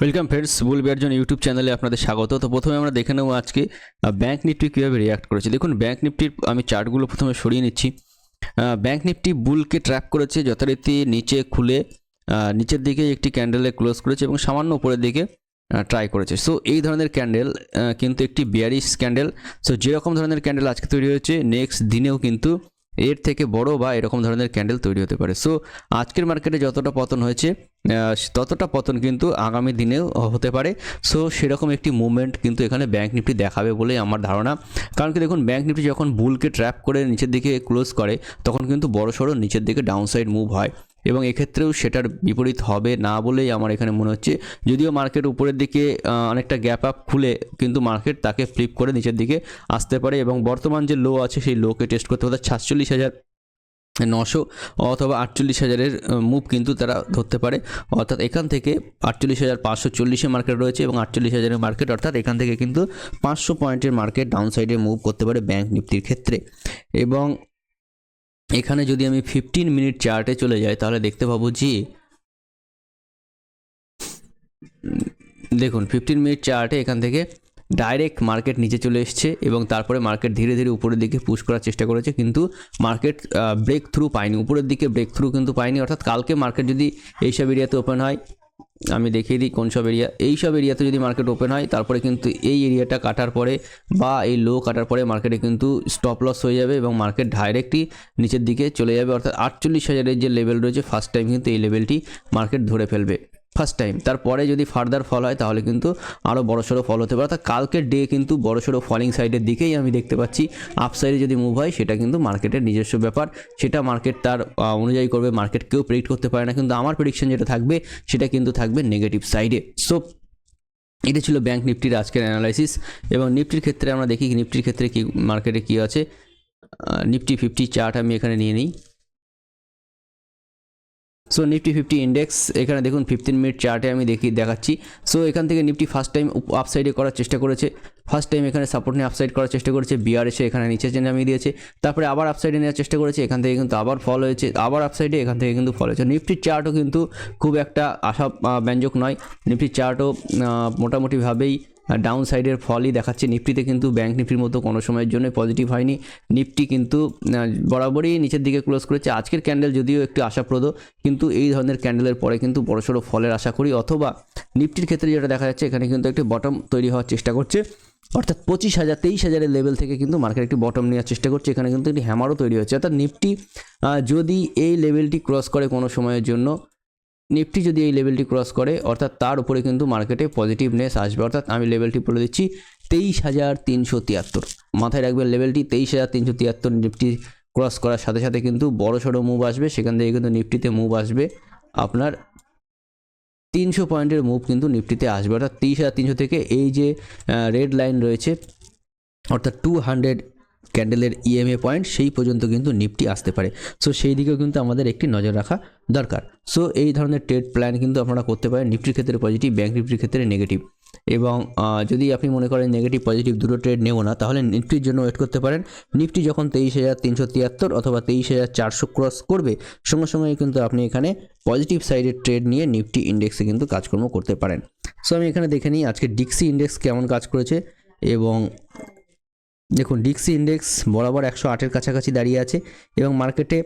Welcome friends bull বিয়ার্জন YouTube চ্যানেলে আপনাদের স্বাগত। তো প্রথমে আমরা দেখে নেব আজকে ব্যাঙ্ক নিফটি কীভাবে রিয়াক্ট করেছে। দেখুন ব্যাঙ্ক নিফটির আমি চার্টগুলো প্রথমে সরিয়ে নিচ্ছি। ব্যাঙ্ক নিফটি বুলকে ট্র্যাপ করেছে যথারীতি নিচে খুলে নিচের দিকে একটি ক্যান্ডেলে ক্লোজ করেছে এবং সামান্য উপরের দিকে ট্রাই করেছে। সো এই ধরনের ক্যান্ডেল কিন্তু একটি বিয়ারিশ ক্যান্ডেল সো যেরকম ধরনের ক্যান্ডেল আজকে তৈরি হয়েছে নেক্সট দিনেও কিন্তু এর থেকে বড় বা এরকম ধরনের ক্যান্ডেল তৈরি হতে পারে। সো আজকের মার্কেটে যতটা পতন হয়েছে ততটা পতন কিন্তু আগামী দিনেও হতে পারে। সো সেরকম একটি মুভমেন্ট কিন্তু এখানে ব্যাঙ্ক নিফটি দেখাবে বলে আমার ধারণা। কারণ কি দেখুন ব্যাঙ্ক নিফটি যখন বুলকে ট্র্যাপ করে নিচের দিকে ক্লোজ করে, তখন কিন্তু বড় সড়ো নিচের দিকে ডাউনসাইড মুভ হয়। এবং এক্ষেত্রেও সেটার বিপরীত হবে না বলেই আমার এখানে মনে হচ্ছে। যদিও মার্কেট উপরের দিকে অনেকটা গ্যাপ আপ খুলে, কিন্তু মার্কেট তাকে ফ্লিপ করে নিচের দিকে আসতে পারে এবং বর্তমান যে লো আছে সেই লোকে টেস্ট করতে অর্থাৎ সাতচল্লিশ হাজার নশো অথবা আটচল্লিশ হাজারের মুভ কিন্তু তারা ধরতে পারে। অর্থাৎ এখান থেকে আটচল্লিশ হাজার পাঁচশো চল্লিশে মার্কেট রয়েছে এবং আটচল্লিশ হাজারের মার্কেট অর্থাৎ এখান থেকে কিন্তু পাঁচশো পয়েন্টের মার্কেট ডাউন সাইডে মুভ করতে পারে ব্যাঙ্ক নিফটির ক্ষেত্রে। এবং এখানে যদি আমি ফিফটিন মিনিট চার্টে চলে যাই, তাহলে দেখতে পাবো যে, দেখুন ফিফটিন মিনিট চার্টে এখান থেকে ডাইরেক্ট মার্কেট নিচে চলে এসছে এবং তারপরে মার্কেট ধীরে ধীরে উপরের দিকে পুশ করার চেষ্টা করেছে, কিন্তু মার্কেট ব্রেক থ্রু পায়নি। উপরের দিকে ব্রেক থ্রু কিন্তু পায়নি, অর্থাৎ কালকে মার্কেট যদি এইসব এরিয়াতে ওপেন হয় আমি দেখিয়ে দিই কোন সব এরিয়া এই সব এরিয়াতে যদি মার্কেট ওপেন হয়, তারপরে কিন্তু এই এরিয়াটা কাটার পরে বা এই লো কাটার পরে মার্কেটে কিন্তু স্টপ লস হয়ে যাবে এবং মার্কেট ডাইরেক্টই নিচের দিকে চলে যাবে। অর্থাৎ আটচল্লিশ হাজারের যে লেভেল রয়েছে ফার্স্ট টাইম কিন্তু এই লেভেলটি মার্কেট ধরে ফেলবে। ফার্স্ট টাইম তারপরে যদি ফার্দার ফল হয়, তাহলে কিন্তু আরও বড়সড় ফল হতে পারে। অর্থাৎ কালকের ডে কিন্তু বড়সড় ফলিং সাইডের দিকেই আমি দেখতে পাচ্ছি। আপ সাইডে যদি মুভ হয়, সেটা কিন্তু মার্কেটের নিজস্ব ব্যাপার। সেটা মার্কেট তার অনুযায়ী করবে। মার্কেট কেউ প্রেডিক্ট করতে পারে না। কিন্তু আমার প্রেডিকশন যেটা থাকবে, সেটা কিন্তু থাকবে নেগেটিভ সাইডে সো এটা ছিল ব্যাংক নিফটির আজকের অ্যানালাইসিস এবং নিফটির ক্ষেত্রে আমরা দেখি নিফটির ক্ষেত্রে কি মার্কেটে কী আছে। নিফটি ফিফটি চার্ট আমি এখানে নিয়ে নিই। সো নিফটি ফিফটি ইন্ডেক্স এখানে দেখুন ফিফটিন মিনিট চার্টে আমি দেখি, দেখাচ্ছি। সো এখান থেকে নিফটি ফার্স্ট টাইম আপসাইডে করার চেষ্টা করেছে। ফার্স্ট টাইম এখানে সাপোর্ট নিয়ে আপসাইড করার চেষ্টা করেছে বিআর এসে এখানে নিচে নামিয়ে দিয়েছে। তারপরে আবার আপসাইডে নেওয়ার চেষ্টা করেছে, এখান থেকে কিন্তু আবার ফল হয়েছে, আবার আপসাইডে এখান থেকে কিন্তু ফল হয়েছে। নিফটির চার্টও কিন্তু খুব একটা আশা ব্যঞ্জক নয়। নিফটির চার্টও মোটামুটিভাবেই ডাউন সাইডের ফলই দেখাচ্ছে নিফটিতে কিন্তু ব্যাংক নিফটির মতো কোনো সময়ের জন্য পজিটিভ হয়নি। নিফটি কিন্তু বরাবরই নিচের দিকে ক্লোজ করেছে। আজকের ক্যান্ডেল যদিও একটু আশাপ্রদ, কিন্তু এই ধরনের ক্যান্ডেলের পরে কিন্তু বড়সড় ফলের আশা করি, অথবা নিফটির ক্ষেত্রে যেটা দেখা যাচ্ছে, এখানে কিন্তু একটি বটম তৈরি হওয়ার চেষ্টা করছে। অর্থাৎ পঁচিশ হাজার, তেইশ হাজারের লেভেল থেকে কিন্তু মার্কেট একটি বটম নেওয়ার চেষ্টা করছে। এখানে কিন্তু একটি হ্যামারও তৈরি হচ্ছে অর্থাৎ নিফটি যদি এই লেভেলটি ক্রস করে কোনো সময়ের জন্য নিফটি যদি এই লেভেলটি ক্রস করে, অর্থাৎ তার উপরে কিন্তু মার্কেটে পজিটিভনেস আসবে। অর্থাৎ আমি লেভেলটি বলে দিচ্ছি তেইশ হাজার তিনশো তিয়াত্তর। মাথায় রাখবেন লেভেলটি তেইশ হাজার তিনশো তিয়াত্তর নিফটি ক্রস করার সাথে সাথে কিন্তু বড় সড়ো মুভ আসবে। সেখান থেকে কিন্তু নিফটিতে মুভ আসবে। আপনার তিনশো পয়েন্টের মুভ কিন্তু নিফটিতে আসবে। অর্থাৎ তেইশ হাজার তিনশো থেকে এই যে রেড লাইন রয়েছে, অর্থাৎ টু হান্ড্রেড ক্যান্ডেলের ইএমএ পয়েন্ট সেই পর্যন্ত কিন্তু নিফটি আসতে পারে। সো সেই দিকেও কিন্তু আমাদের একটি নজর রাখা দরকার। সো এই ধরনের ট্রেড প্ল্যান কিন্তু আপনারা করতে পারেন নিফটির ক্ষেত্রে পজিটিভ ব্যাঙ্ক নিফটির ক্ষেত্রে নেগেটিভ এবং যদি আপনি মনে করেন নেগেটিভ পজিটিভ দুটো ট্রেড নেব না, তাহলে নিফটির জন্য ওয়েট করতে পারেন। নিফটি যখন তেইশ হাজার তিনশো তিয়াত্তর অথবা তেইশ হাজার চারশো ক্রস করবে, সঙ্গে সঙ্গে কিন্তু আপনি এখানে পজিটিভ সাইডের ট্রেড নিয়ে নিফটি ইন্ডেক্সে কিন্তু কাজকর্ম করতে পারেন। সো আমি এখানে দেখে নিই আজকে ডিক্সি ইন্ডেক্স কেমন কাজ করেছে এবং দেখুন ডিক্সি ইন্ডেক্স বরাবর একশো আটের কাছাকাছি দাঁড়িয়ে আছে এবং মার্কেটে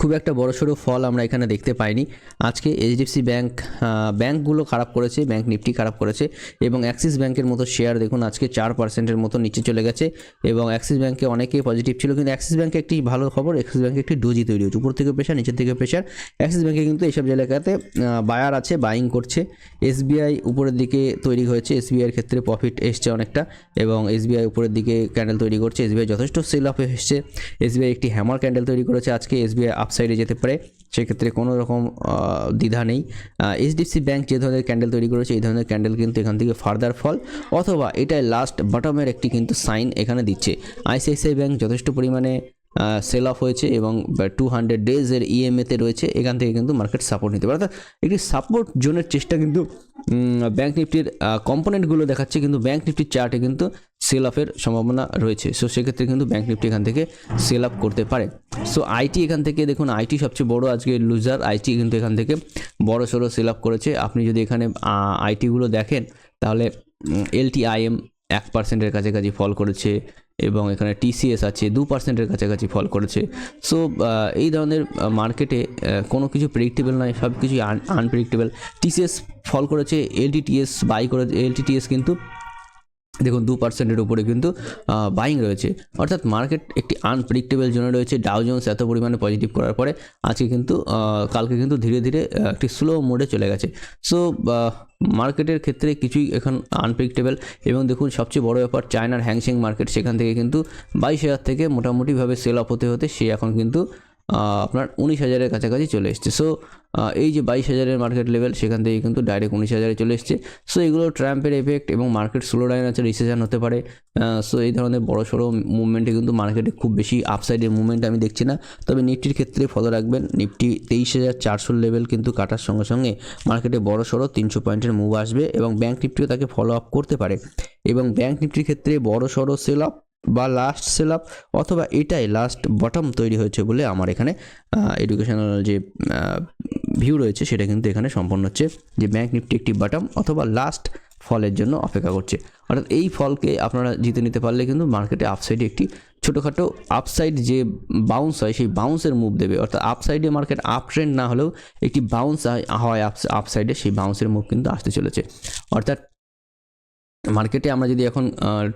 খুব একটা বড়সড় ফল আমরা এখানে দেখতে পাইনি। আজকে এইচডিএফসি ব্যাংক ব্যাংকগুলো খারাপ করেছে, ব্যাংক নিফটি খারাপ করেছে এবং অ্যাক্সিস ব্যাংকের মতো শেয়ার দেখুন আজকে চার পার্সেন্টের মতো নিচে চলে গেছে এবং অ্যাক্সিস ব্যাংকে অনেকেই পজিটিভ ছিল কিন্তু অ্যাক্সিস ব্যাংকে একটি ভালো খবর অ্যাক্সিস ব্যাংকে একটি ডোজি তৈরি হচ্ছে উপর থেকে প্রেশার নিচের থেকে প্রেশার অ্যাক্সিস ব্যাংকে কিন্তু এইসব জায়গাতে বায়ার আছে বাইং করছে। এসবিআই উপরের দিকে তৈরি হয়েছে এসবিআইয়ের ক্ষেত্রে প্রফিট এসছে অনেকটা এবং এসবিআই উপরের দিকে ক্যান্ডেল তৈরি করছে এসবিআই যথেষ্ট সেল অফ এসছে। এসবিআই একটি হ্যামার ক্যান্ডেল তৈরি করেছে আজকে এসবিআই আপসাইডে যেতে পারে, সেক্ষেত্রে কোনো রকম দ্বিধা নেই। এইচডিএফসি ব্যাংক যে ধরনের ক্যান্ডেল তৈরি করেছে, এই ধরনের ক্যান্ডেল কিন্তু এখান থেকে ফার্দার ফল অথবা এটাই লাস্ট বটমের একটি কিন্তু সাইন এখানে দিচ্ছে। আইসিআইসিআই ব্যাঙ্ক যথেষ্ট পরিমাণে সেল অফ হয়েছে এবং টু হান্ড্রেড ডেজের ইএমএতে রয়েছে, এখান থেকে কিন্তু মার্কেট সাপোর্ট নিতে পারে। অর্থাৎ একটি সাপোর্ট জোনের চেষ্টা কিন্তু ব্যাংক নিফটির কম্পোনেন্টগুলো দেখাচ্ছে, কিন্তু ব্যাংক নিফটির চার্টে কিন্তু সেল অফের সম্ভাবনা রয়েছে। সো সেক্ষেত্রে কিন্তু ব্যাঙ্ক নিফটি এখান থেকে সেল আপ করতে পারে। সো আইটি এখান থেকে দেখুন আইটি সবচেয়ে বড় আজকে লুজার আইটি কিন্তু এখান থেকে বড় সড়ো সেল আপ করেছে। আপনি যদি এখানে আইটিগুলো দেখেন, তাহলে এলটিআইএম এক পার্সেন্টের কাছাকাছি ফল করেছে। এবং এখানে টিসিএস আছে, দু পার্সেন্টের কাছাকাছি ফল করেছে। সো এই ধরনের মার্কেটে কোনো কিছু প্রেডিক্টেবল নয় সব কিছুই আনপ্রেডিক্টেবল টিসিএস ফল করেছে এলটিটিএস বাই করেছে এলটিটিএস কিন্তু দেখুন, দু পার্সেন্টের উপরে কিন্তু বাইং রয়েছে। অর্থাৎ মার্কেট একটি আনপ্রেডিক্টেবল জোনে রয়েছে। ডাউ জোন্স এত পরিমাণে পজিটিভ করার পরে, আজকে কিন্তু কালকে কিন্তু ধীরে ধীরে একটি স্লো মোডে চলে গেছে। সো মার্কেটের ক্ষেত্রে কিছুই এখন আনপ্রেডিক্টেবল এবং দেখুন, সবচেয়ে বড় ব্যাপার চায়নার হ্যাংসিং মার্কেট সেখান থেকে কিন্তু বাইশ হাজার থেকে মোটামুটিভাবে সেল অফ হতে হতে সে এখন কিন্তু আপনার উনিশ হাজারের কাছাকাছি চলে এসছে। সো এই যে বাইশ হাজারের মার্কেট লেভেল সেখান থেকে কিন্তু ডাইরেক্ট উনিশ হাজারে চলে এসছে। সো এগুলো ট্রাম্পের এফেক্ট এবং মার্কেট স্লো ডাউন আছে রিসেশন হতে পারে। সো এই ধরনের বড় সড়ো মুভমেন্টে কিন্তু মার্কেটে খুব বেশি আপসাইডের মুভমেন্ট আমি দেখছি না। তবে নিফটির ক্ষেত্রে ফলো রাখবেন। নিফটি তেইশ হাজার চারশোর লেভেল কিন্তু কাটার সঙ্গে সঙ্গে মার্কেটে বড় সড়ো তিনশো পয়েন্টের মুভ আসবে এবং ব্যাঙ্ক নিফটিও তাকে ফলো আপ করতে পারে। এবং ব্যাঙ্ক নিফটির ক্ষেত্রে বড় সড়ো সেল আপ বা লাস্ট সেল আপ অথবা এটাই লাস্ট বটম তৈরি হয়েছে বলে আমার এখানে এডুকেশনাল যে ভিউ রয়েছে সেটা কিন্তু এখানে সম্পন্ন হচ্ছে যে ব্যাঙ্ক নিফটি একটি বটম অথবা লাস্ট ফলের জন্য অপেক্ষা করছে। অর্থাৎ এই ফলকে আপনারা জিতে নিতে পারলে কিন্তু মার্কেটে আপসাইডে একটি ছোটোখাটো আপসাইড যে বাউন্স হয় সেই বাউন্সের মুভ দেবে। অর্থাৎ আপসাইডে মার্কেট আপ ট্রেন্ড না হলেও একটি বাউন্স হয় আপসাইডে সেই বাউন্সের মুভ কিন্তু আসতে চলেছে। অর্থাৎ মার্কেটে আমরা যদি এখন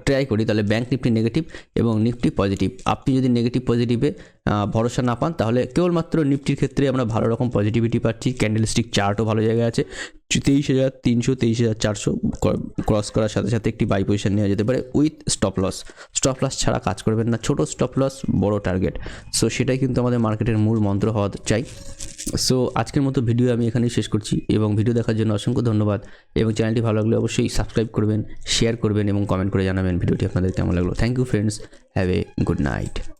ট্রাই করি, তাহলে ব্যাঙ্ক নিফটি নেগেটিভ এবং নিফটি পজিটিভ আপনি যদি নেগেটিভ পজিটিভে ভরসা না পান, তাহলে কেবলমাত্র নিফটির ক্ষেত্রে আমরা ভালো রকম পজিটিভিটি পাচ্ছি। ক্যান্ডেল স্টিক চার্টও ভালো জায়গায় আছে। তেইশ হাজার তিনশো, তেইশ হাজার চারশো ক্রস করার সাথে সাথে একটি বাই পজিশন নেওয়া যেতে পারে with stop loss stop loss ছাড়া কাজ করবেন না। ছোট স্টপ লস বড় টার্গেট সো সেটাই কিন্তু আমাদের মার্কেটের মূল মন্ত্র হওয়া চাই। সো আজকের মতো ভিডিও আমি এখানেই শেষ করছি এবং ভিডিও দেখার জন্য অসংখ্য ধন্যবাদ এবং চ্যানেলটি ভালো লাগলে অবশ্যই সাবস্ক্রাইব করবেন শেয়ার করবেন এবং কমেন্ট করে জানাবেন। ভিডিওটি আপনাদের কেমন লাগল? Thank you friends have a good night